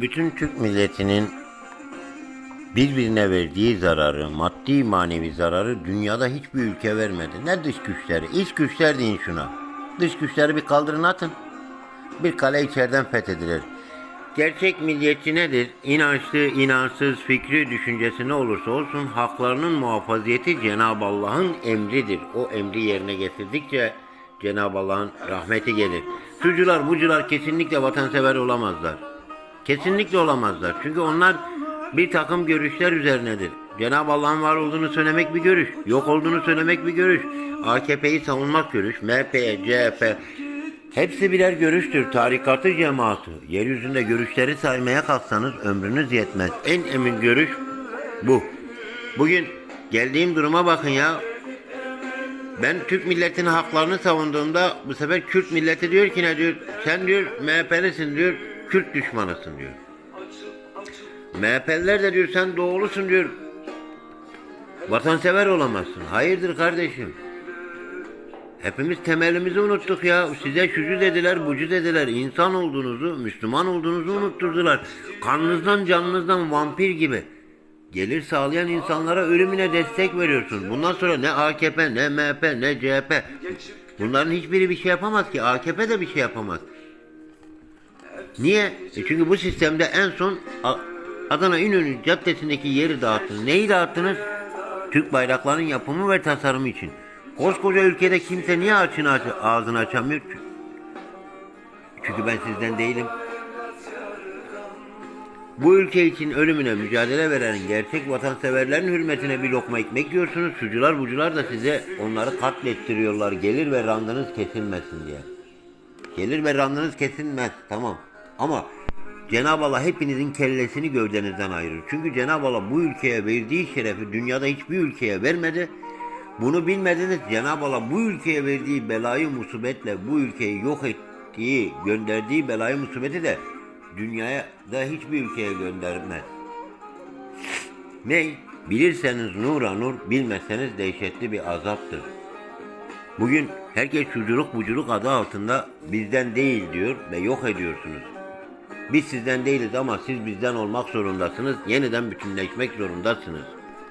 bütün Türk milletinin birbirine verdiği zararı, maddi manevi zararı dünyada hiçbir ülke vermedi. Ne dış güçleri, iç güçler deyin şuna. Dış güçleri bir kaldırın atın. Bir kale içeriden fethedilir. Gerçek milliyetçi nedir? İnançlı, inançsız, fikri, düşüncesi ne olursa olsun haklarının muhafaziyeti Cenab-ı Allah'ın emridir. O emri yerine getirdikçe Cenab-ı Allah'ın rahmeti gelir. Sucular, bucular kesinlikle vatansever olamazlar. Kesinlikle olamazlar. Çünkü onlar bir takım görüşler üzerinedir. Cenab-ı Allah'ın var olduğunu söylemek bir görüş. Yok olduğunu söylemek bir görüş. AKP'yi savunmak görüş. MHP, CHP hepsi birer görüştür. Tarikatı cemaati. Yeryüzünde görüşleri saymaya kalksanız ömrünüz yetmez. En emin görüş bu. Bugün geldiğim duruma bakın ya. Ben Türk milletinin haklarını savunduğumda bu sefer Kürt milleti diyor ki ne diyor? Sen diyor MHP'lisin diyor, Kürt düşmanısın diyor. MHP'liler de diyor sen doğulusun diyor. Vatansever olamazsın. Hayırdır kardeşim? Hepimiz temelimizi unuttuk ya. Size şucu dediler, bucu dediler. İnsan olduğunuzu, Müslüman olduğunuzu unutturdular. Kanınızdan, canınızdan vampir gibi. Gelir sağlayan insanlara ölümüne destek veriyorsun. Bundan sonra ne AKP, ne MHP, ne CHP. Bunların hiçbiri bir şey yapamaz ki. AKP de bir şey yapamaz. Niye? E çünkü bu sistemde en son Adana İnönü Caddesi'ndeki yeri dağıttınız. Neyi dağıttınız? Türk bayraklarının yapımı ve tasarımı için. Koskoca ülkede kimse niye açını aç ağzını açamıyor? Çünkü ben sizden değilim. Bu ülke için ölümüne mücadele veren gerçek vatanseverlerin hürmetine bir lokma ekmek yiyorsunuz. Sucular bucular da size onları katlettiriyorlar. Gelir ve randınız kesilmesin diye. Gelir ve randınız kesilmez. Tamam. Ama Cenab-ı Allah hepinizin kellesini gövdenizden ayırır. Çünkü Cenab-ı Allah bu ülkeye verdiği şerefi dünyada hiçbir ülkeye vermedi. Bunu bilmediniz. Cenab-ı Allah bu ülkeye verdiği belayı musibetle bu ülkeyi yok ettiği, gönderdiği belayı musibeti de dünyaya da hiçbir ülkeye göndermez. Ne? Bilirseniz nura nur, bilmezseniz dehşetli bir azaptır. Bugün herkes şuculuk buculuk adı altında bizden değil diyor ve yok ediyorsunuz. Biz sizden değiliz ama siz bizden olmak zorundasınız. Yeniden bütünleşmek zorundasınız.